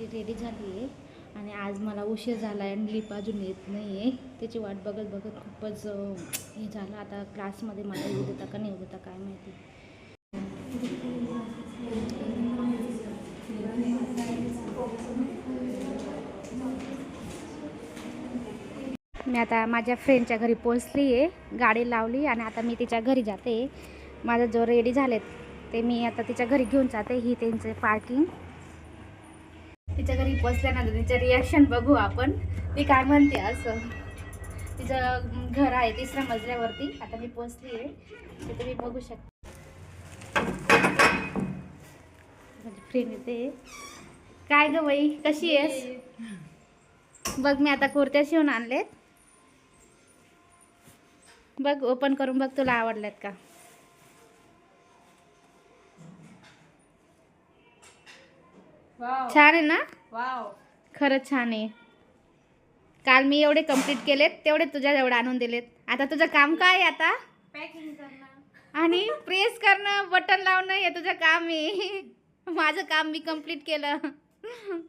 क्लाससाठी रेडी झाली आहे. आणि आज मला उशीर झाला आहे आणि लिप अजून येत नाही आहे त्याची वाट बघत बघत खूपच हे झालं. आता क्लासमध्ये मला येऊ देता का नाही येऊ देता काय माहिती. मी आता माझ्या फ्रेंडच्या घरी पोचली आहे गाडी लावली आणि आता मी तिच्या घरी जाते. माझं जो रेडी झालेत ते मी आता तिच्या घरी घेऊन जाते. ही त्यांचे पार्किंग तिच्या घरी पोचल्यानंतर तिचं रिॲक्शन बघू आपण. ती काय म्हणते असं. तिचं घर आहे तिसऱ्या मजल्यावरती. आता मी पोचली आहे. ते तुम्ही बघू शकता. माझी फ्रेंड येते काय ग बाई? कशी आहेस? बघ मी आता कुर्त्या शिवून आणलेत. बघ ओपन करून बघ तुला आवडल्यात का? छान आहे ना? खरंच छान आहे. काल मी एवढे कंप्लीट केलेत तेवढे तुझ्या एवढे आणून दिलेत. आता तुझं काम काय आहे आता? आणि प्रेस करणं बटन लावणं हे तुझं काम आहे. माझं काम मी कंप्लीट केलं.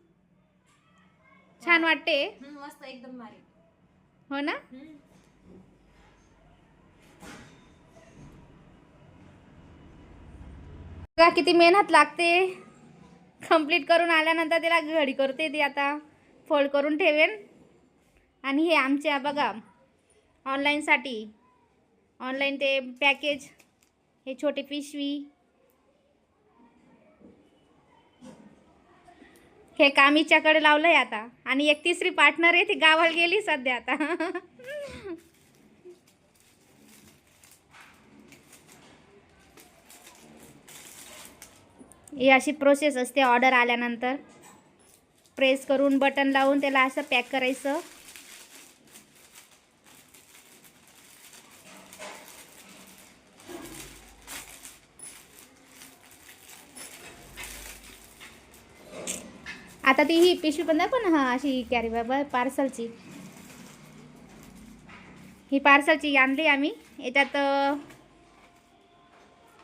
छान वाटते. मस्त एकदम हो ना? किती मेहनत लागते. कंप्लीट करून आल्यानंतर तिला घडी करते ती आता. फोल्ड करून ठेवेन. आणि हे आमच्या बघा ऑनलाईनसाठी ऑनलाईन ते पॅकेज हे छोटी पिशवी. हे कामीच्याकडे लावलं आहे आता. आणि एक तिसरी पार्टनर आहे ती गावाला गेली सध्या आता. ही अशी प्रोसेस असते ऑर्डर आल्यानंतर. प्रेस करून बटन लावून त्याला असं पॅक करायचं. आता ती ही पिशवी पण दाखव ना हा अशी कॅरी बाबा पार्सलची ही पार्सलची आणली आम्ही. याच्यात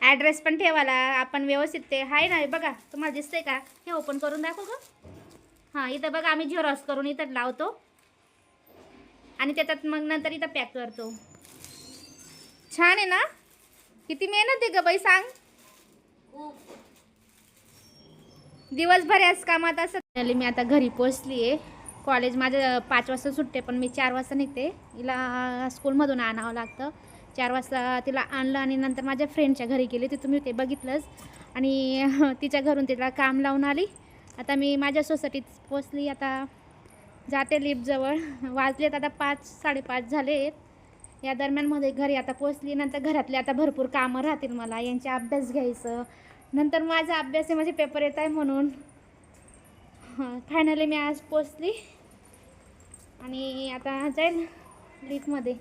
ॲड्रेस पण ठेवाला आपण व्यवस्थित ते आहे ना बघा तुम्हाला दिसतंय का? हे ओपन करून दाखव ग. हां इथं बघा आम्ही झेरॉक्स करून इथं लावतो. आणि त्याच्यात मग नंतर इथं पॅक करतो. छान आहे ना? किती मेहनत आहे ग बाई सांग. दिवसभर याच कामात असं मी आता घरी पोचली आहे कॉलेज माझं पाच वाजता सुटते पण मी चार वाजता निघते. हिला स्कूलमधून आणावं लागतं. चार वाजता तिला आणलं आणि नंतर माझ्या फ्रेंडच्या घरी गेली. ते तुम्ही ते बघितलंच. आणि तिच्या घरून तिला काम लावून आली. आता मी माझ्या सोसायटीत पोचली आता जाते लिफ्टजवळ वाजलेत आता पाच साडेपाच झालेत या दरम्यानमध्ये घरी आता पोचली नंतर घरातले आता भरपूर कामं राहतील मला. यांचे अभ्यास घ्यायचं. नंतर माझा अभ्यास आहे माझे पेपर येत आहे म्हणून. फायनली मी आज पोचली आणि आता जाईल लिफ्टमध्ये